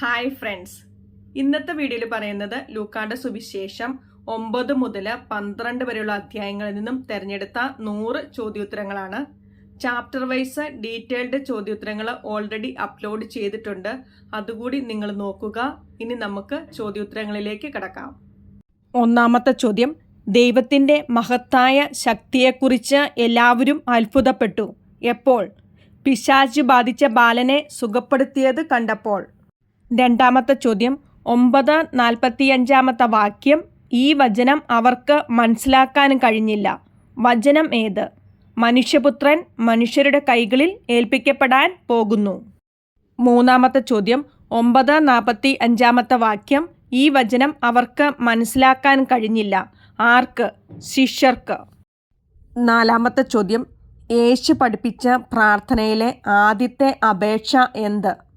Hi friends ഇന്നത്തെ വീഡിയോയിൽ പറയുന്നത് ലൂക്കാന്റെ സുവിശേഷം ഒമ്പത് മുതൽ പന്ത്രണ്ട് വരെയുള്ള അധ്യായങ്ങളിൽ നിന്നും തിരഞ്ഞെടുത്ത നൂറ് ചോദ്യോത്തരങ്ങളാണ്. ചാപ്റ്റർ വൈസ് ഡീറ്റെയിൽഡ് ചോദ്യോത്തരങ്ങൾ ഓൾറെഡി അപ്ലോഡ് ചെയ്തിട്ടുണ്ട്. അതുകൂടി നിങ്ങൾ നോക്കുക. ഇനി നമുക്ക് ചോദ്യോത്തരങ്ങളിലേക്ക് കിടക്കാം. ഒന്നാമത്തെ ചോദ്യം ദൈവത്തിന്റെ മഹത്തായ ശക്തിയെക്കുറിച്ച് എല്ലാവരും അത്ഭുതപ്പെട്ടു. എപ്പോൾ? പിശാച് ബാധിച്ച ബാലനെ സുഖപ്പെടുത്തിയത് കണ്ടപ്പോൾ. രണ്ടാമത്തെ ചോദ്യം. ഒമ്പത് നാൽപ്പത്തിയഞ്ചാമത്തെ വാക്യം ഈ വചനം അവർക്ക് മനസ്സിലാക്കാനും കഴിഞ്ഞില്ല. വചനം ഏത്? മനുഷ്യപുത്രൻ മനുഷ്യരുടെ കൈകളിൽ ഏൽപ്പിക്കപ്പെടാൻ പോകുന്നു. മൂന്നാമത്തെ ചോദ്യം. ഒമ്പത് നാൽപ്പത്തി അഞ്ചാമത്തെ വാക്യം ഈ വചനം അവർക്ക് മനസ്സിലാക്കാൻ കഴിഞ്ഞില്ല. ആർക്ക്? ശിഷ്യർക്ക്. നാലാമത്തെ ചോദ്യം. യേശു പഠിപ്പിച്ച പ്രാർത്ഥനയിലെ ആദ്യത്തെ അപേക്ഷ എന്ത്?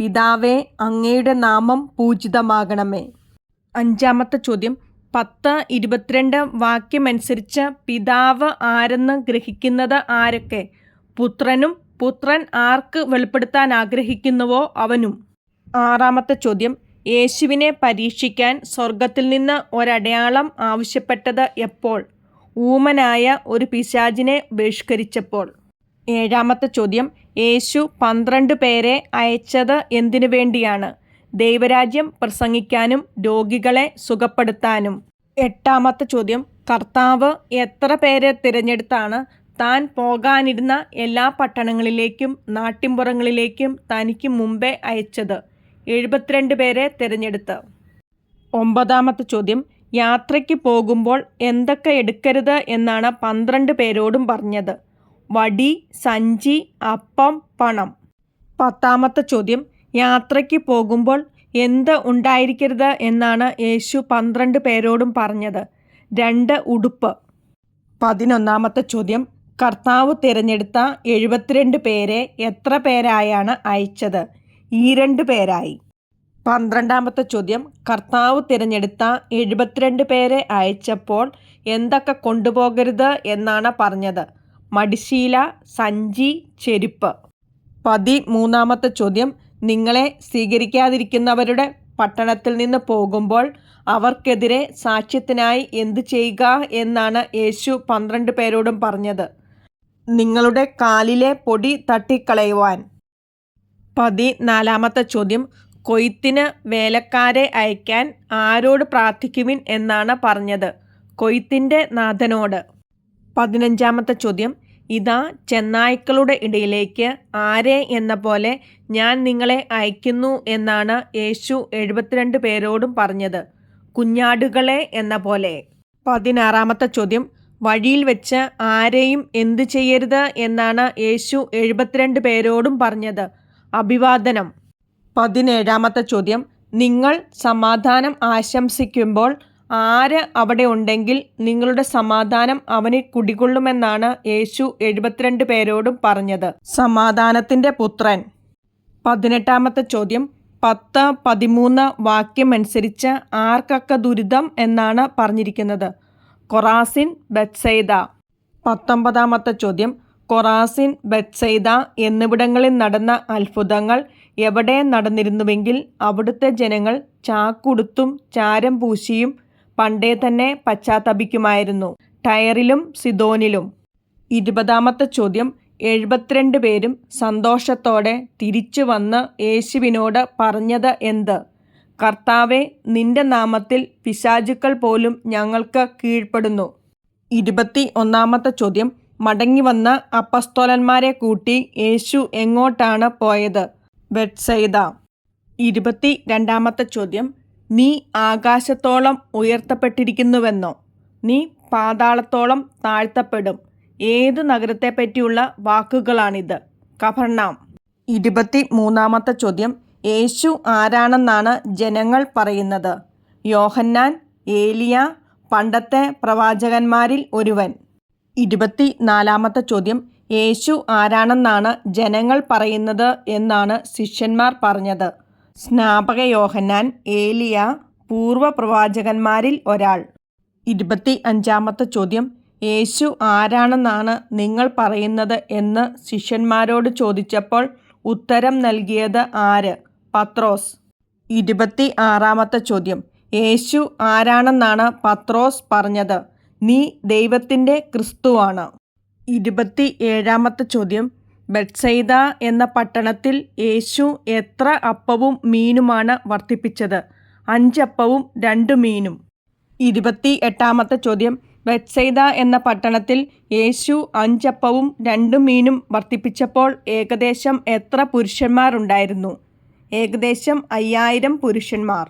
പിതാവേ അങ്ങയുടെ നാമം പൂജിതമാകണമേ. അഞ്ചാമത്തെ ചോദ്യം. പത്ത് ഇരുപത്തിരണ്ട് വാക്യമനുസരിച്ച് പിതാവ് ആരെന്ന് ഗ്രഹിക്കുന്നത് ആരൊക്കെ? പുത്രനും പുത്രൻ ആർക്ക് വെളിപ്പെടുത്താൻ ആഗ്രഹിക്കുന്നുവോ അവനും? ആറാമത്തെ ചോദ്യം. യേശുവിനെ പരീക്ഷിക്കാൻ സ്വർഗത്തിൽ നിന്ന് ഒരടയാളം ആവശ്യപ്പെട്ടത് എപ്പോൾ? ഊമനായ ഒരു പിശാചിനെ ബഹിഷ്കരിച്ചപ്പോൾ. ഏഴാമത്തെ ചോദ്യം. യേശു പന്ത്രണ്ട് പേരെ അയച്ചത് എന്തിനു വേണ്ടിയാണ്? ദൈവരാജ്യം പ്രസംഗിക്കാനും രോഗികളെ സുഖപ്പെടുത്താനും. എട്ടാമത്തെ ചോദ്യം കർത്താവ് എത്ര പേരെ തിരഞ്ഞെടുത്താണ്? താൻ പോകാനിരുന്ന എല്ലാ പട്ടണങ്ങളിലേക്കും നാട്ടിൻപുറങ്ങളിലേക്കും തനിക്ക് മുമ്പേ അയച്ചത്. എഴുപത്തിരണ്ട് പേരെ തിരഞ്ഞെടുത്ത്. ഒമ്പതാമത്തെ ചോദ്യം യാത്രയ്ക്ക് പോകുമ്പോൾ എന്തൊക്കെ എടുക്കരുത് എന്നാണ് പന്ത്രണ്ട് പേരോടും പറഞ്ഞത്. വടി സഞ്ചി അപ്പം പണം. പത്താമത്തെ ചോദ്യം യാത്രയ്ക്ക് പോകുമ്പോൾ എന്ത് ഉണ്ടായിരിക്കരുത് എന്നാണ് യേശു പന്ത്രണ്ട് പേരോടും പറഞ്ഞത്. രണ്ട് ഉടുപ്പ്. പതിനൊന്നാമത്തെ ചോദ്യം കർത്താവ് തിരഞ്ഞെടുത്ത എഴുപത്തിരണ്ട് പേരെ എത്ര പേരായാണ് അയച്ചത്? ഈ രണ്ട് പേരായി. പന്ത്രണ്ടാമത്തെ ചോദ്യം കർത്താവ് തിരഞ്ഞെടുത്ത എഴുപത്തിരണ്ട് പേരെ അയച്ചപ്പോൾ എന്തൊക്കെ കൊണ്ടുപോകരുത് എന്നാണ് പറഞ്ഞത്. മടിശീല സഞ്ചി ചെരുപ്പ്. പതിമൂന്നാമത്തെ ചോദ്യം. നിങ്ങളെ സ്വീകരിക്കാതിരിക്കുന്നവരുടെ പട്ടണത്തിൽ നിന്ന് പോകുമ്പോൾ അവർക്കെതിരെ സാക്ഷ്യത്തിനായി എന്തു ചെയ്യുക എന്നാണ് യേശു പന്ത്രണ്ട് പേരോടും പറഞ്ഞത്. നിങ്ങളുടെ കാലിലെ പൊടി തട്ടിക്കളയുവാൻ. പതിനാലാമത്തെ ചോദ്യം. കൊയ്ത്തിന് വേലക്കാരെ അയക്കാൻ ആരോട് പ്രാർത്ഥിക്കുവിൻ എന്നാണ് പറഞ്ഞത്. കൊയ്ത്തിന്റെ നാഥനോട്. പതിനഞ്ചാമത്തെ ചോദ്യം. ഇതാ ചെന്നായ്ക്കളുടെ ഇടയിലേക്ക് ആരെ എന്ന പോലെ ഞാൻ നിങ്ങളെ അയക്കുന്നു എന്നാണ് യേശു എഴുപത്തിരണ്ട് പേരോടും പറഞ്ഞത്. കുഞ്ഞാടുകളെ എന്ന പോലെ. പതിനാറാമത്തെ ചോദ്യം. വഴിയിൽ വെച്ച് ആരെയും എന്തു ചെയ്യരുത് എന്നാണ് യേശു എഴുപത്തിരണ്ട് പേരോടും പറഞ്ഞത്. അഭിവാദനം. പതിനേഴാമത്തെ ചോദ്യം. നിങ്ങൾ സമാധാനം ആശംസിക്കുമ്പോൾ ആര് അവിടെ ഉണ്ടെങ്കിൽ നിങ്ങളുടെ സമാധാനം അവന് കുടികൊള്ളുമെന്നാണ് യേശു എഴുപത്തിരണ്ട് പേരോടും പറഞ്ഞത്. സമാധാനത്തിന്റെ പുത്രൻ. പതിനെട്ടാമത്തെ ചോദ്യം. പത്ത് പതിമൂന്ന് വാക്യമനുസരിച്ച് ആർക്കൊക്കെ ദുരിതം എന്നാണ് പറഞ്ഞിരിക്കുന്നത്. Chorazin Bethsaida. പത്തൊമ്പതാമത്തെ ചോദ്യം. കൊറാസിൻ ബത്സൈദ എന്നിവിടങ്ങളിൽ നടന്ന അത്ഭുതങ്ങൾ എവിടെ നടന്നിരുന്നുവെങ്കിൽ അവിടുത്തെ ജനങ്ങൾ ചാക്കുടുത്തും ചാരം പൂശിയും പണ്ടേ തന്നെ പശ്ചാത്തപിക്കുമായിരുന്നു. ടയറിലും സിദോനിലും. ഇരുപതാമത്തെ ചോദ്യം. എഴുപത്തിരണ്ട് പേരും സന്തോഷത്തോടെ തിരിച്ചു വന്ന് യേശുവിനോട് പറഞ്ഞത് എന്ത്? കർത്താവെ നിന്റെ നാമത്തിൽ പിശാചുക്കൾ പോലും ഞങ്ങൾക്ക് കീഴ്പ്പെടുന്നു. ഇരുപത്തി ഒന്നാമത്തെ ചോദ്യം. മടങ്ങി വന്ന അപ്പസ്തോലന്മാരെ കൂട്ടി യേശു എങ്ങോട്ടാണ് പോയത്? ബെറ്റ്സൈദ ഇരുപത്തി രണ്ടാമത്തെ ചോദ്യം. നീ ആകാശത്തോളം ഉയർത്തപ്പെട്ടിരിക്കുന്നുവെന്നോ? നീ പാതാളത്തോളം താഴ്ത്തപ്പെടും. ഏത് നഗരത്തെപ്പറ്റിയുള്ള വാക്കുകളാണിത്? കഫർണാം ഇരുപത്തി മൂന്നാമത്തെ ചോദ്യം. യേശു ആരാണെന്നാണ് ജനങ്ങൾ പറയുന്നത്? യോഹന്നാൻ ഏലിയ പണ്ടത്തെ പ്രവാചകന്മാരിൽ ഒരുവൻ. ഇരുപത്തി നാലാമത്തെ ചോദ്യം. യേശു ആരാണെന്നാണ് ജനങ്ങൾ പറയുന്നത് എന്നാണ് ശിഷ്യന്മാർ പറഞ്ഞത്. സ്നാപക യോഹന്നാൻ ഏലിയ പൂർവപ്രവാചകന്മാരിൽ ഒരാൾ. ഇരുപത്തി അഞ്ചാമത്തെ ചോദ്യം യേശു ആരാണെന്നാണ് നിങ്ങൾ പറയുന്നത് എന്ന് ശിഷ്യന്മാരോട് ചോദിച്ചപ്പോൾ ഉത്തരം നൽകിയത് ആര്? പത്രോസ്. ഇരുപത്തി ആറാമത്തെ ചോദ്യം യേശു ആരാണെന്നാണ് പത്രോസ് പറഞ്ഞത്? നീ ദൈവത്തിന്റെ ക്രിസ്തുവാണ്. ഇരുപത്തി ഏഴാമത്തെ ചോദ്യം ബെത്സൈദ എന്ന പട്ടണത്തിൽ യേശു എത്ര അപ്പവും മീനുമാണ് വർദ്ധിപ്പിച്ചത് അഞ്ചപ്പവും രണ്ടു മീനും. ഇരുപത്തി എട്ടാമത്തെ ചോദ്യം. ബെത്സൈദ എന്ന പട്ടണത്തിൽ യേശു അഞ്ചപ്പവും രണ്ടു മീനും വർദ്ധിപ്പിച്ചപ്പോൾ ഏകദേശം എത്ര പുരുഷന്മാരുണ്ടായിരുന്നു? ഏകദേശം അയ്യായിരം പുരുഷന്മാർ.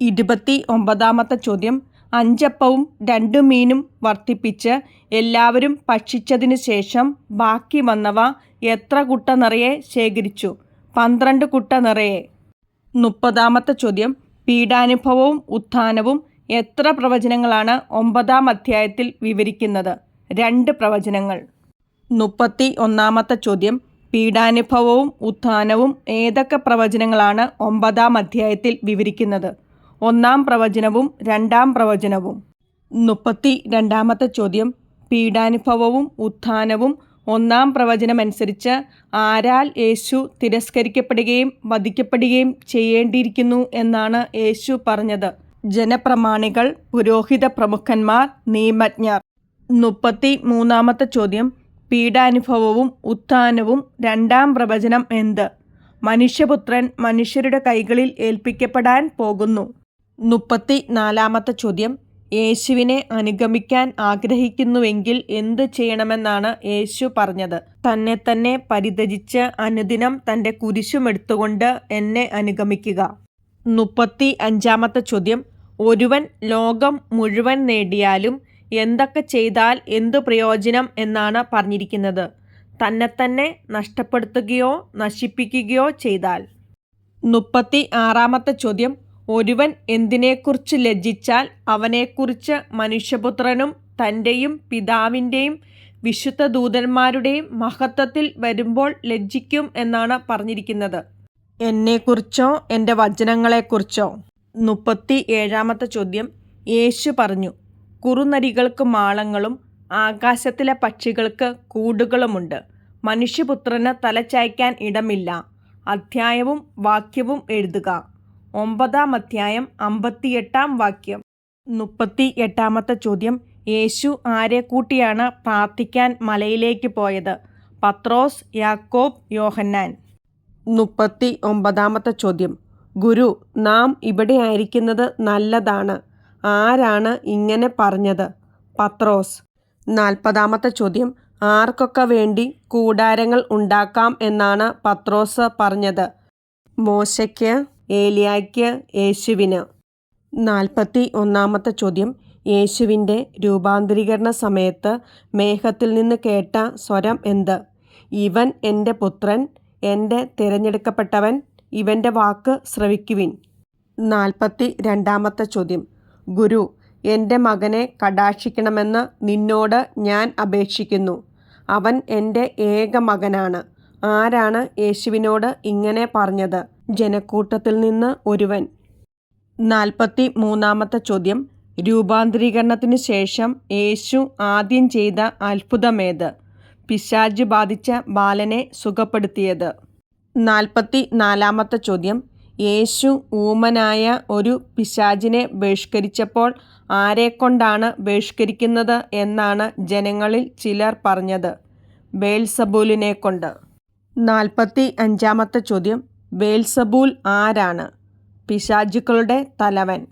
ഇരുപത്തി ഒമ്പതാമത്തെ ചോദ്യം. അഞ്ചപ്പവും രണ്ടു മീനും വർദ്ധിപ്പിച്ച് എല്ലാവരും ഭക്ഷിച്ചതിന് ശേഷം ബാക്കി വന്നവ എത്ര കുട്ട നിറയെ ശേഖരിച്ചു? പന്ത്രണ്ട് കുട്ട നിറയെ. മുപ്പതാമത്തെ ചോദ്യം. പീഡാനുഭവവും ഉത്ഥാനവും എത്ര പ്രവചനങ്ങളാണ് ഒമ്പതാം അധ്യായത്തിൽ വിവരിക്കുന്നത്? രണ്ട് പ്രവചനങ്ങൾ. മുപ്പത്തി ഒന്നാമത്തെ ചോദ്യം. പീഡാനുഭവവും ഉത്ഥാനവും ഏതൊക്കെ പ്രവചനങ്ങളാണ് ഒമ്പതാം അധ്യായത്തിൽ വിവരിക്കുന്നത്? ഒന്നാം പ്രവചനവും രണ്ടാം പ്രവചനവും. മുപ്പത്തി രണ്ടാമത്തെ ചോദ്യം. പീഡാനുഭവവും ഉത്ഥാനവും ഒന്നാം പ്രവചനമനുസരിച്ച് ആരാൽ യേശു തിരസ്കരിക്കപ്പെടുകയും വധിക്കപ്പെടുകയും ചെയ്യേണ്ടിയിരിക്കുന്നു എന്നാണ് യേശു പറഞ്ഞത്. ജനപ്രമാണികൾ പുരോഹിത പ്രമുഖന്മാർ നിയമജ്ഞർ. മുപ്പത്തി മൂന്നാമത്തെ ചോദ്യം പീഡാനുഭവവും ഉത്ഥാനവും രണ്ടാം പ്രവചനം എന്ത്? മനുഷ്യപുത്രൻ മനുഷ്യരുടെ കൈകളിൽ ഏൽപ്പിക്കപ്പെടാൻ പോകുന്നു. മുപ്പത്തി നാലാമത്തെ ചോദ്യം യേശുവിനെ അനുഗമിക്കാൻ ആഗ്രഹിക്കുന്നുവെങ്കിൽ എന്തു ചെയ്യണമെന്നാണ് യേശു പറഞ്ഞത്. തന്നെ തന്നെ പരിതജിച്ച് അനുദിനം തന്റെ കുരിശുമെടുത്തുകൊണ്ട് എന്നെ അനുഗമിക്കുക. മുപ്പത്തി അഞ്ചാമത്തെ ചോദ്യം. ഒരുവൻ ലോകം മുഴുവൻ നേടിയാലും എന്തൊക്കെ ചെയ്താൽ എന്തു പ്രയോജനം എന്നാണ് പറഞ്ഞിരിക്കുന്നത്. തന്നെ തന്നെ നഷ്ടപ്പെടുത്തുകയോ നശിപ്പിക്കുകയോ ചെയ്താൽ. മുപ്പത്തി ആറാമത്തെ ചോദ്യം. ഒരുവൻ എന്തിനെക്കുറിച്ച് ലജ്ജിച്ചാൽ അവനെക്കുറിച്ച് മനുഷ്യപുത്രനും തന്റെയും പിതാവിന്റെയും വിശുദ്ധ ദൂതന്മാരുടെയും മഹത്വത്തിൽ വരുമ്പോൾ ലജ്ജിക്കും എന്നാണ് പറഞ്ഞിരിക്കുന്നത്. എന്നെക്കുറിച്ചോ എന്റെ വചനങ്ങളെക്കുറിച്ചോ? മുപ്പത്തി ഏഴാമത്തെ ചോദ്യം. യേശു പറഞ്ഞു കുറുനരികൾക്ക് മാളങ്ങളും ആകാശത്തിലെ പക്ഷികൾക്ക് കൂടുകളുമുണ്ട്. മനുഷ്യപുത്രന് തലചായ്ക്കാൻ ഇടമില്ല. അധ്യായവും വാക്യവും എഴുതുക. ഒമ്പതാം അധ്യായം അമ്പത്തിയെട്ടാം വാക്യം. മുപ്പത്തി എട്ടാമത്തെ ചോദ്യം യേശു ആരെ കൂട്ടിയാണ് പ്രാർത്ഥിക്കാൻ മലയിലേക്ക് പോയത്? പത്രോസ് യാക്കോബ് യോഹന്നാൻ. മുപ്പത്തി ഒമ്പതാമത്തെ ചോദ്യം ഗുരു നാം ഇവിടെ ആയിരിക്കുന്നത് നല്ലതാണ്. ആരാണ് ഇങ്ങനെ പറഞ്ഞത്? പത്രോസ്. നാൽപ്പതാമത്തെ ചോദ്യം ആർക്കൊക്കെ വേണ്ടി കൂടാരങ്ങൾ ഉണ്ടാക്കാം എന്നാണ് പത്രോസ് പറഞ്ഞത്? മോശയ്ക്ക് ഏലിയായ്ക്ക് യേശുവിന്. നാൽപ്പത്തി ഒന്നാമത്തെ ചോദ്യം. യേശുവിന്റെ രൂപാന്തരീകരണ സമയത്ത് മേഘത്തിൽ നിന്ന് കേട്ട സ്വരം എന്ത്? ഇവൻ എന്റെ പുത്രൻ എന്റെ തിരഞ്ഞെടുക്കപ്പെട്ടവൻ ഇവന്റെ വാക്ക് ശ്രവിക്കുവിൻ. നാൽപ്പത്തി രണ്ടാമത്തെ ചോദ്യം. ഗുരു എന്റെ മകനെ കടാക്ഷിക്കണമെന്ന് നിന്നോട് ഞാൻ അപേക്ഷിക്കുന്നു. അവൻ എന്റെ ഏക മകനാണ്. ആരാണ് യേശുവിനോട് ഇങ്ങനെ പറഞ്ഞത്? ജനക്കൂട്ടത്തിൽ നിന്ന് ഒരുവൻ. നാൽപ്പത്തി മൂന്നാമത്തെ ചോദ്യം. രൂപാന്തരീകരണത്തിന് ശേഷം യേശു ആദ്യം ചെയ്ത അത്ഭുതമേത്? പിശാജ് ബാധിച്ച ബാലനെ സുഖപ്പെടുത്തിയത്. നാൽപ്പത്തി നാലാമത്തെ ചോദ്യം. യേശു ഊമനായ ഒരു പിശാജിനെ ബഹിഷ്കരിച്ചപ്പോൾ ആരെക്കൊണ്ടാണ് ബഹിഷ്കരിക്കുന്നത് എന്നാണ് ജനങ്ങളിൽ ചിലർ പറഞ്ഞത്. ബേൽസബൂലിനെ കൊണ്ട് നാൽപ്പത്തി അഞ്ചാമത്തെ ചോദ്യം. ബേൽസബൂൽ ആരാണ്? പിശാചുക്കളുടെ തലവൻ.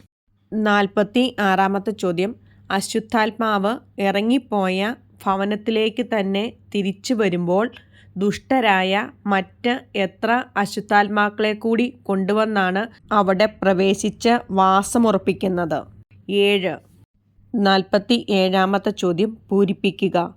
നാൽപ്പത്തി ആറാമത്തെ ചോദ്യം. അശുദ്ധാത്മാവ് ഇറങ്ങിപ്പോയ ഭവനത്തിലേക്ക് തന്നെ തിരിച്ചു വരുമ്പോൾ ദുഷ്ടരായ മറ്റ് എത്ര അശുദ്ധാത്മാക്കളെ കൂടി കൊണ്ടുവന്നാണ് അവിടെ പ്രവേശിച്ച് വാസമുറപ്പിക്കുന്നത്? ഏഴ്. നാൽപ്പത്തി ഏഴാമത്തെ ചോദ്യം. പൂരിപ്പിക്കുക.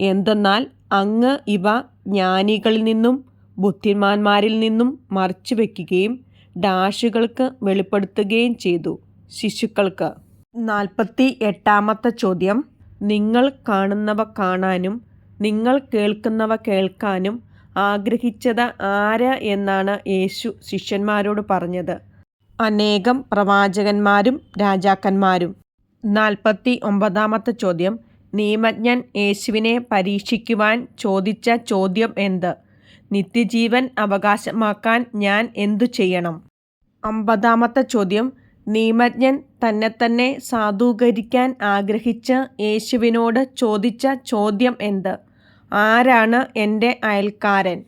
എന്തെന്നാൽ അങ്ങ് ഇവ ജ്ഞാനികളിൽ നിന്നും ബുദ്ധിമാന്മാരിൽ നിന്നും മറച്ചു വയ്ക്കുകയും ഡാഷുകൾക്ക് വെളിപ്പെടുത്തുകയും ചെയ്തു ശിശുക്കൾക്ക്. നാൽപ്പത്തി എട്ടാമത്തെ ചോദ്യം. നിങ്ങൾ കാണുന്നവ കാണാനും നിങ്ങൾ കേൾക്കുന്നവ കേൾക്കാനും ആഗ്രഹിച്ചത് ആര് എന്നാണ് യേശു ശിഷ്യന്മാരോട് പറഞ്ഞത്. അനേകം പ്രവാചകന്മാരും രാജാക്കന്മാരും. നാൽപ്പത്തി ഒമ്പതാമത്തെ ചോദ്യം. നിയമജ്ഞൻ യേശുവിനെ പരീക്ഷിക്കുവാൻ ചോദിച്ച ചോദ്യം എന്ത്? നിത്യജീവൻ അവകാശമാക്കാൻ ഞാൻ എന്തു ചെയ്യണം? അമ്പതാമത്തെ ചോദ്യം. നിയമജ്ഞൻ തന്നെത്തന്നെ സാധൂകരിക്കാൻ ആഗ്രഹിച്ച് യേശുവിനോട് ചോദിച്ച ചോദ്യം എന്ത്? ആരാണ് എന്റെ അയൽക്കാരൻ?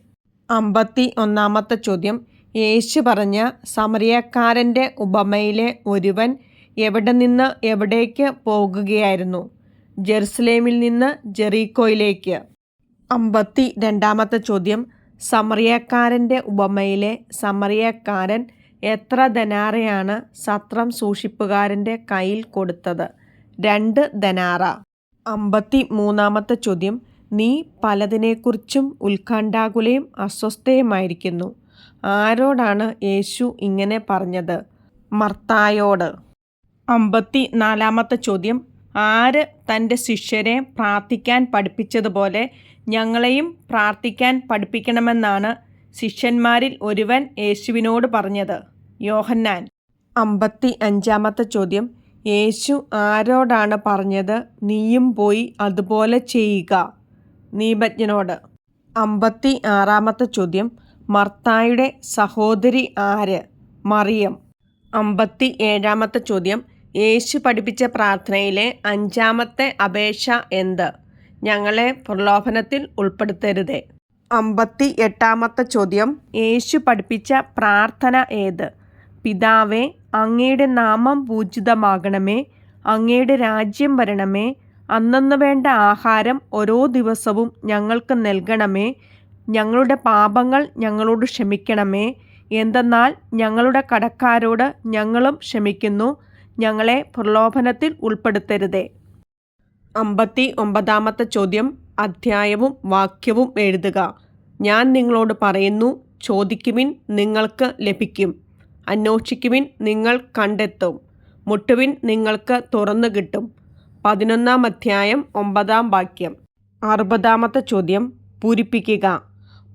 അമ്പത്തി ഒന്നാമത്തെ ചോദ്യം. യേശു പറഞ്ഞ സമറിയക്കാരന്റെ ഉപമയിലെ ഒരുവൻ എവിടെ നിന്ന് എവിടേക്ക് പോകുകയായിരുന്നു? ജെറുസലേമിൽ നിന്ന് ജെറീക്കോയിലേക്ക്. അമ്പത്തി രണ്ടാമത്തെ ചോദ്യം. സമറിയക്കാരന്റെ ഉപമയിലെ സമറിയക്കാരൻ എത്ര ധനാറയാണ് സത്രം സൂക്ഷിപ്പുകാരന്റെ കയ്യിൽ കൊടുത്തത്? രണ്ട് ധനാറ അമ്പത്തി മൂന്നാമത്തെ ചോദ്യം. നീ പലതിനെക്കുറിച്ചും ഉത്കണ്ഠാകുലയും അസ്വസ്ഥയുമായിരിക്കുന്നു. ആരോടാണ് യേശു ഇങ്ങനെ പറഞ്ഞത്? മർത്തായോട്. അമ്പത്തി നാലാമത്തെ ചോദ്യം. ആര് തന്റെ ശിഷ്യരെ പ്രാർത്ഥിക്കാൻ പഠിപ്പിച്ചതുപോലെ ഞങ്ങളെയും പ്രാർത്ഥിക്കാൻ പഠിപ്പിക്കണമെന്നാണ് ശിഷ്യന്മാരിൽ ഒരുവൻ യേശുവിനോട് പറഞ്ഞത്. യോഹന്നാൻ. അമ്പത്തി അഞ്ചാമത്തെ ചോദ്യം. യേശു ആരോടാണ് പറഞ്ഞത്? നീയും പോയി അതുപോലെ ചെയ്യുക. നീപജ്ഞനോട്. അമ്പത്തി ആറാമത്തെ ചോദ്യം. മർത്തായുടെ സഹോദരി ആര്? മറിയം. അമ്പത്തി ഏഴാമത്തെ ചോദ്യം. യേശു പഠിപ്പിച്ച പ്രാർത്ഥനയിലെ അഞ്ചാമത്തെ അപേക്ഷ എന്ത്? ഞങ്ങളെ പ്രലോഭനത്തിൽ ഉൾപ്പെടുത്തരുതേ. അമ്പത്തി എട്ടാമത്തെ ചോദ്യം. യേശു പഠിപ്പിച്ച പ്രാർത്ഥന ഏത്? പിതാവേ അങ്ങയുടെ നാമം പൂജിതമാകണമേ അങ്ങയുടെ രാജ്യം വരണമേ അന്നന്ന് വേണ്ട ആഹാരം ഓരോ ദിവസവും ഞങ്ങൾക്ക് നൽകണമേ ഞങ്ങളുടെ പാപങ്ങൾ ഞങ്ങളോട് ക്ഷമിക്കണമേ എന്തെന്നാൽ ഞങ്ങളുടെ കടക്കാരോട് ഞങ്ങളും ക്ഷമിക്കുന്നു ഞങ്ങളെ പ്രലോഭനത്തിൽ ഉൾപ്പെടുത്തരുതേ. അമ്പത്തി ഒമ്പതാമത്തെ ചോദ്യം അധ്യായവും വാക്യവും എഴുതുക. ഞാൻ നിങ്ങളോട് പറയുന്നു ചോദിക്കുവിൻ നിങ്ങൾക്ക് ലഭിക്കും. അന്വേഷിക്കുവിൻ നിങ്ങൾ കണ്ടെത്തും. മുട്ടുവിൻ നിങ്ങൾക്ക് തുറന്നു കിട്ടും. പതിനൊന്നാം അധ്യായം ഒമ്പതാം വാക്യം. അറുപതാമത്തെ ചോദ്യം പൂരിപ്പിക്കുക.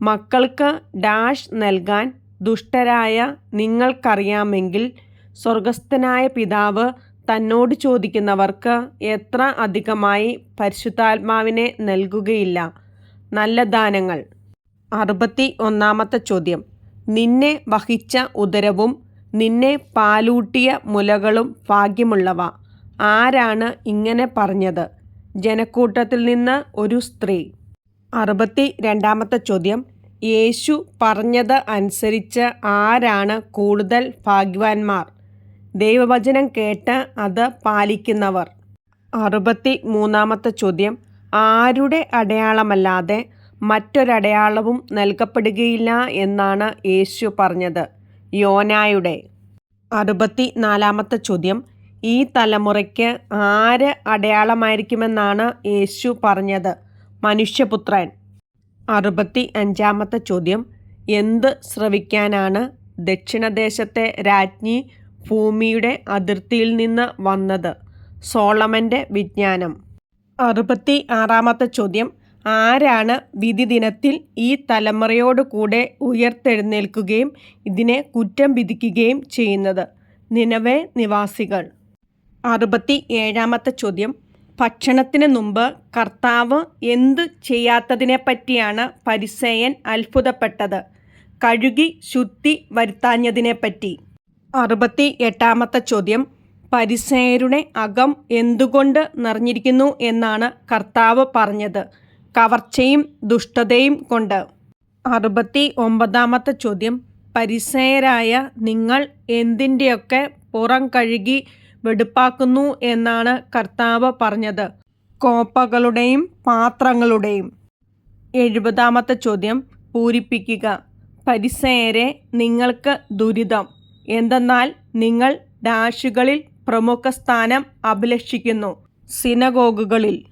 മക്കൾക്ക് ഡാഷ് നൽകാൻ ദുഷ്ടരായ നിങ്ങൾക്കറിയാമെങ്കിൽ സ്വർഗസ്ഥനായ പിതാവ് തന്നോട് ചോദിക്കുന്നവർക്ക് എത്ര അധികമായി പരിശുദ്ധാത്മാവിനെ നൽകുകയില്ല. നല്ല ദാനങ്ങൾ. അറുപത്തി ഒന്നാമത്തെ ചോദ്യം. നിന്നെ വഹിച്ച ഉദരവും നിന്നെ പാലൂട്ടിയ മുലകളും ഭാഗ്യമുള്ളവ. ആരാണ് ഇങ്ങനെ പറഞ്ഞത്? ജനക്കൂട്ടത്തിൽ നിന്ന് ഒരു സ്ത്രീ. അറുപത്തി രണ്ടാമത്തെ ചോദ്യം. യേശു പറഞ്ഞത് അനുസരിച്ച് ആരാണ് കൂടുതൽ ഭാഗ്യവാന്മാർ? ദൈവവചനം കേട്ട് അത് പാലിക്കുന്നവർ. അറുപത്തി മൂന്നാമത്തെ ചോദ്യം. ആരുടെ അടയാളമല്ലാതെ മറ്റൊരടയാളവും നൽകപ്പെടുകയില്ല എന്നാണ് യേശു പറഞ്ഞത്. യോനായുടെ. അറുപത്തി നാലാമത്തെ ചോദ്യം. ഈ തലമുറയ്ക്ക് ആര് അടയാളമായിരിക്കുമെന്നാണ് യേശു പറഞ്ഞത്. മനുഷ്യപുത്രൻ. അറുപത്തി അഞ്ചാമത്തെ ചോദ്യം. എന്ത് ശ്രവിക്കാനാണ് ദക്ഷിണദേശത്തെ രാജ്ഞി ഭൂമിയുടെ അതിർത്തിയിൽ നിന്ന് വന്നത്. സോളമന്റെ വിജ്ഞാനം. അറുപത്തി ആറാമത്തെ ചോദ്യം. ആരാണ് വിധി ദിനത്തിൽ ഈ തലമുറയോട് കൂടെ ഉയർത്തെഴുന്നേൽക്കുകയും ഇതിനെ കുറ്റം വിധിക്കുകയും ചെയ്യുന്നത്? നിലവേ നിവാസികൾ. അറുപത്തി ഏഴാമത്തെ ചോദ്യം. ഭക്ഷണത്തിന് മുമ്പ് കർത്താവ് എന്ത് ചെയ്യാത്തതിനെപ്പറ്റിയാണ് പരിസേയൻ അത്ഭുതപ്പെട്ടത്. കഴുകി ശുദ്ധി വരുത്താഞ്ഞതിനെപ്പറ്റി അറുപത്തി എട്ടാമത്തെ ചോദ്യം. പരിസേരുടെ അകം എന്തുകൊണ്ട് നിറഞ്ഞിരിക്കുന്നു എന്നാണ് കർത്താവ് പറഞ്ഞത്. കവർച്ചയും ദുഷ്ടതയും കൊണ്ട്. അറുപത്തി ഒമ്പതാമത്തെ ചോദ്യം. പരിസേരായ നിങ്ങൾ എന്തിന്റെയൊക്കെ പുറം കഴുകി വെടുപ്പാക്കുന്നു എന്നാണ് കർത്താവ് പറഞ്ഞത്. കോപ്പകളുടെയും പാത്രങ്ങളുടെയും. എഴുപതാമത്തെ ചോദ്യം. പൂരിപ്പിക്കുക. പരിസേരെ നിങ്ങൾക്ക് ദുരിതം. എന്തെന്നാൽ നിങ്ങൾ ഡാഷുകളിൽ പ്രമുഖ സ്ഥാനം അഭിലഷിക്കുന്നു. സിനഗോഗുകളിൽ.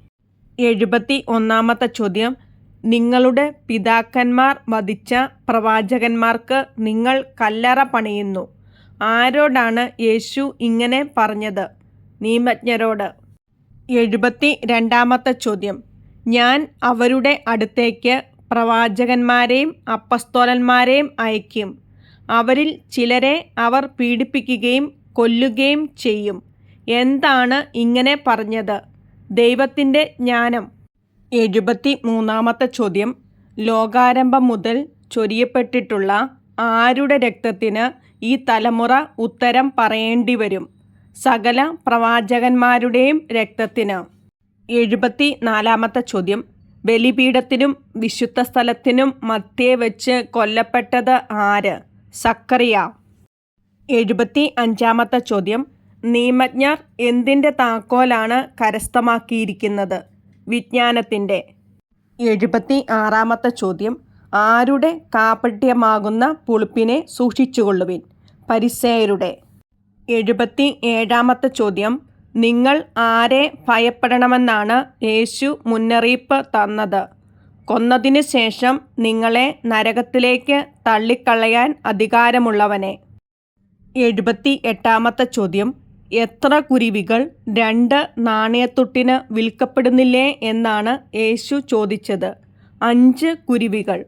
എഴുപത്തി ഒന്നാമത്തെ ചോദ്യം. നിങ്ങളുടെ പിതാക്കന്മാർ വധിച്ച പ്രവാചകന്മാർക്ക് നിങ്ങൾ കല്ലറ പണിയുന്നു. ആരോടാണ് യേശു ഇങ്ങനെ പറഞ്ഞത്? നിയമജ്ഞരോട്. എഴുപത്തി രണ്ടാമത്തെ ചോദ്യം. ഞാൻ അവരുടെ അടുത്തേക്ക് പ്രവാചകന്മാരെയും അപ്പസ്തോലന്മാരെയും അയക്കും. അവരിൽ ചിലരെ അവർ പീഡിപ്പിക്കുകയും കൊല്ലുകയും ചെയ്യും. എന്താണ് ഇങ്ങനെ പറഞ്ഞത്? ദൈവത്തിന്റെ ജ്ഞാനം. എഴുപത്തി മൂന്നാമത്തെ ചോദ്യം. ലോകാരംഭം മുതൽ ചൊരിയപ്പെട്ടിട്ടുള്ള ആരുടെ രക്തത്തിന് ഈ തലമുറ ഉത്തരം പറയേണ്ടി വരും? സകല പ്രവാചകന്മാരുടെയും രക്തത്തിന്. എഴുപത്തി നാലാമത്തെ ചോദ്യം. ബലിപീഠത്തിനും വിശുദ്ധ സ്ഥലത്തിനും മധ്യേ വെച്ച് കൊല്ലപ്പെട്ടത് ആര്? സക്കറിയ. എഴുപത്തി അഞ്ചാമത്തെ ചോദ്യം. നിയമജ്ഞർ എന്തിന്റെ താക്കോലാണ് കരസ്ഥമാക്കിയിരിക്കുന്നത്? വിജ്ഞാനത്തിന്റെ എഴുപത്തി ആറാമത്തെ ചോദ്യം. ആരുടെ കാപട്യമാകുന്ന പുളിപ്പിനെ സൂക്ഷിച്ചുകൊള്ളുവിൻ? പരിസേയരുടെ. എഴുപത്തി ഏഴാമത്തെ ചോദ്യം. നിങ്ങൾ ആരെ ഭയപ്പെടണമെന്നാണ് യേശു മുന്നറിയിപ്പ് തന്നത്? കൊന്നതിനു ശേഷം നിങ്ങളെ നരകത്തിലേക്ക് തള്ളിക്കളയാൻ അധികാരമുള്ളവനെ. എഴുപത്തി എട്ടാമത്തെ ചോദ്യം. എത്ര കുരുവികൾ രണ്ട് നാണയത്തുട്ടിന് വിൽക്കപ്പെടുന്നില്ലേ എന്നാണ് യേശു ചോദിച്ചത്. അഞ്ച് കുരുവികൾ.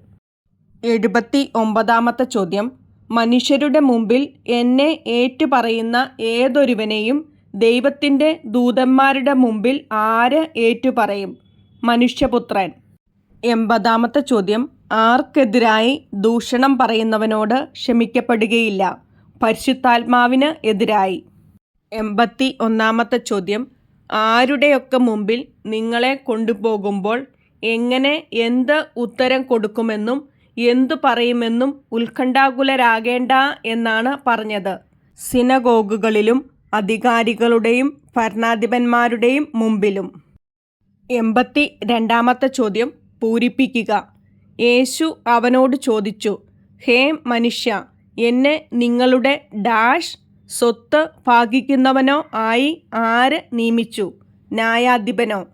എഴുപത്തി ഒമ്പതാമത്തെ ചോദ്യം. മനുഷ്യരുടെ മുമ്പിൽ എന്നെ ഏറ്റുപറയുന്ന ഏതൊരുവനെയും ദൈവത്തിന്റെ ദൂതന്മാരുടെ മുമ്പിൽ ആര് ഏറ്റുപറയും? മനുഷ്യപുത്രൻ. എൺപതാമത്തെ ചോദ്യം. ആർക്കെതിരായി ദൂഷണം പറയുന്നവനോട് ക്ഷമിക്കപ്പെടുകയില്ല. പരിശുദ്ധാത്മാവിന് എതിരായി. എൺപത്തി ഒന്നാമത്തെ ചോദ്യം. ആരുടെയൊക്കെ മുമ്പിൽ നിങ്ങളെ കൊണ്ടുപോകുമ്പോൾ എങ്ങനെ എന്ത് ഉത്തരം കൊടുക്കുമെന്നും എന്തു പറയുമെന്നും ഉത്കണ്ഠാകുലരാകേണ്ട എന്നാണ് പറഞ്ഞത്. സിനഗോഗുകളിലും അധികാരികളുടെയും ഭരണാധിപന്മാരുടെയും മുമ്പിലും. എൺപത്തി രണ്ടാമത്തെ ചോദ്യം. പൂരിപ്പിക്കുക. യേശു അവനോട് ചോദിച്ചു ഹേ മനുഷ്യ എന്നെ നിങ്ങളുടെ ഡാഷ് സ്വത്ത് ഭാഗിക്കുന്നവനോ ആയി ആര് നിയമിച്ചു? ന്യായാധിപനോ?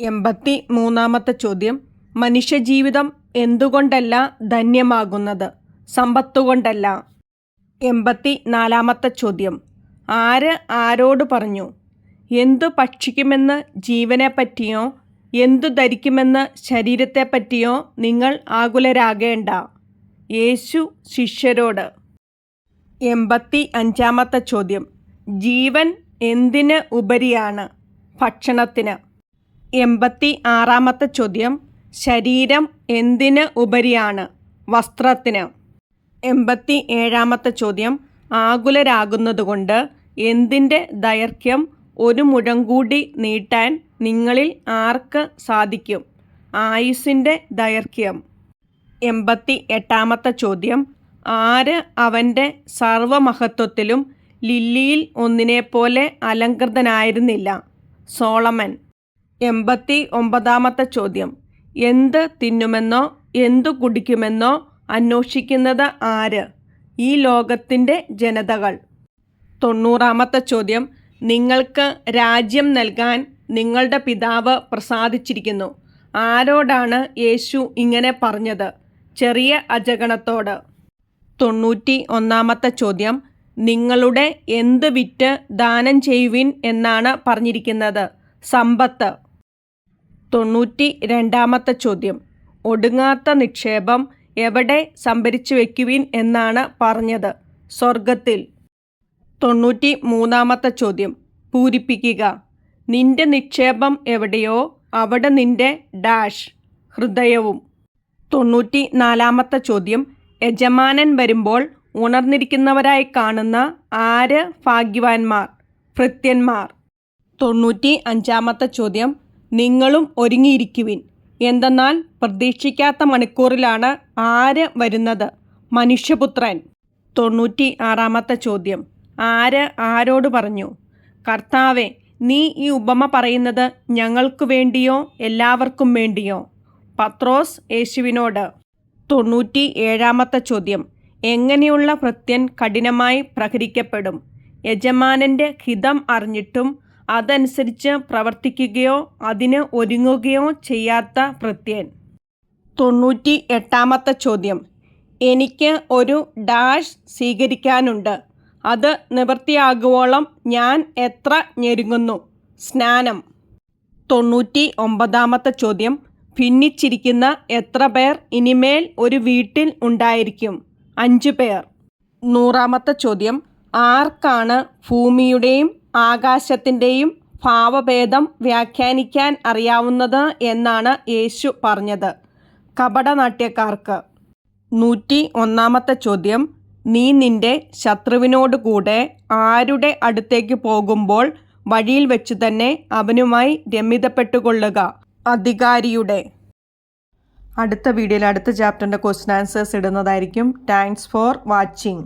എൺപത്തി മൂന്നാമത്തെ ചോദ്യം മനുഷ്യജീവിതം എന്തുകൊണ്ടല്ല ധന്യമാകുന്നത്? സമ്പത്തുകൊണ്ടല്ല. എൺപത്തി നാലാമത്തെ ചോദ്യം ആര് ആരോട് പറഞ്ഞു? എന്തു ഭക്ഷിക്കുമെന്ന് ജീവനെ പറ്റിയോ എന്തു ധരിക്കുമെന്ന് ശരീരത്തെപ്പറ്റിയോ നിങ്ങൾ ആകുലരാകേണ്ട. യേശു ശിഷ്യരോട്. എൺപത്തി അഞ്ചാമത്തെ ചോദ്യം. ജീവൻ എന്തിന് ഉപരിയാണ്? ഭക്ഷണത്തിന്. എൺപത്തി ആറാമത്തെ ചോദ്യം. ശരീരം എന്തിന് ഉപരിയാണ്? വസ്ത്രത്തിന്. എൺപത്തി ഏഴാമത്തെ ചോദ്യം. ആകുലരാകുന്നതുകൊണ്ട് എന്തിന്റെ ദൈർഘ്യം? ഒരു മുഴം കൂടി നീട്ടാൻ നിങ്ങളിൽ ആർക്ക് സാധിക്കും? ആയുസിന്റെ ദൈർഘ്യം. എൺപത്തി എട്ടാമത്തെ ചോദ്യം. ആര് അവന്റെ സർവമഹത്വത്തിലും ലില്ലിയിൽ ഒന്നിനെപ്പോലെ അലങ്കൃതനായിരുന്നില്ല? സോളമൻ. എൺപത്തി ഒമ്പതാമത്തെ ചോദ്യം. എന്ത് തിന്നുമെന്നോ എന്തു കുടിക്കുമെന്നോ അന്വേഷിക്കുന്നത് ആര്? ഈ ലോകത്തിന്റെ ജനതകൾ. തൊണ്ണൂറാമത്തെ ചോദ്യം. നിങ്ങൾക്ക് രാജ്യം നൽകാൻ നിങ്ങളുടെ പിതാവ് പ്രസാദിച്ചിരിക്കുന്നു. ആരോടാണ് യേശു ഇങ്ങനെ പറഞ്ഞത്? ചെറിയ അജഗണത്തോട്. തൊണ്ണൂറ്റി ഒന്നാമത്തെ ചോദ്യം നിങ്ങളുടെ എന്ത് വിറ്റ് ദാനം ചെയ്യുവിൻ എന്നാണ് പറഞ്ഞിരിക്കുന്നത്. സമ്പത്ത്. തൊണ്ണൂറ്റി രണ്ടാമത്തെ ചോദ്യം ഒടുങ്ങാത്ത നിക്ഷേപം എവിടെ സംഭരിച്ചു വയ്ക്കുവിൻ എന്നാണ് പറഞ്ഞത്. സ്വർഗത്തിൽ തൊണ്ണൂറ്റി മൂന്നാമത്തെ ചോദ്യം. പൂരിപ്പിക്കുക. നിന്റെ നിക്ഷേപം എവിടെയോ അവിടെ നിന്റെ ഡാഷ്. ഹൃദയവും. തൊണ്ണൂറ്റി നാലാമത്തെ ചോദ്യം. യജമാനൻ വരുമ്പോൾ ഉണർന്നിരിക്കുന്നവരായി കാണുന്ന ആര് ഭാഗ്യവാന്മാർ? ഭൃത്യന്മാർ. തൊണ്ണൂറ്റി അഞ്ചാമത്തെ ചോദ്യം. നിങ്ങളും ഒരുങ്ങിയിരിക്കുവിൻ. എന്തെന്നാൽ പ്രതീക്ഷിക്കാത്ത മണിക്കൂറിലാണ് ആര് വരുന്നത്? മനുഷ്യപുത്രൻ. തൊണ്ണൂറ്റി ആറാമത്തെ ചോദ്യം. ആര് ആരോട് പറഞ്ഞു? കർത്താവെ നീ ഈ ഉപമ പറയുന്നത് ഞങ്ങൾക്കു വേണ്ടിയോ എല്ലാവർക്കും വേണ്ടിയോ? പത്രോസ് യേശുവിനോട്. തൊണ്ണൂറ്റി ഏഴാമത്തെ ചോദ്യം. എങ്ങനെയുള്ള ഭൃത്യൻ കഠിനമായി പ്രഹരിക്കപ്പെടും? യജമാനന്റെ ഹിതം അറിഞ്ഞിട്ടും അതനുസരിച്ച് പ്രവർത്തിക്കുകയോ അതിന് ഒരുങ്ങുകയോ ചെയ്യാത്ത ഭൃത്യൻ. തൊണ്ണൂറ്റി എട്ടാമത്തെ ചോദ്യം. എനിക്ക് ഒരു ഡാഷ് സ്വീകരിക്കാനുണ്ട്. അത് നിവൃത്തിയാകുവോളം ഞാൻ എത്ര ഞെരുങ്ങുന്നു. സ്നാനം. തൊണ്ണൂറ്റി ഒമ്പതാമത്തെ ചോദ്യം. ഭിന്നിച്ചിരിക്കുന്ന എത്ര പേർ ഇനിമേൽ ഒരു വീട്ടിൽ ഉണ്ടായിരിക്കും. അഞ്ചു പേർ. നൂറാമത്തെ ചോദ്യം. ആർക്കാണ് ഭൂമിയുടെയും ആകാശത്തിന്റെയും ഭാവഭേദം വ്യാഖ്യാനിക്കാൻ അറിയാവുന്നത് എന്നാണ് യേശു പറഞ്ഞത്. കപടനാട്യക്കാർക്ക്. നൂറ്റി ഒന്നാമത്തെ ചോദ്യം. നീ നിന്റെ ശത്രുവിനോട് കൂടെ ആരുടെ അടുത്തേക്ക് പോകുമ്പോൾ വഴിയിൽ വെച്ചു തന്നെ അവനുമായി രമ്യതപ്പെട്ടുകൊള്ളുക. അധികാരിയുടെ. അടുത്ത വീഡിയോയിൽ അടുത്ത ചാപ്റ്ററിന്റെ ക്വസ്റ്റൻ ആൻസേഴ്സ് ഇടുന്നതായിരിക്കും. Thanks for watching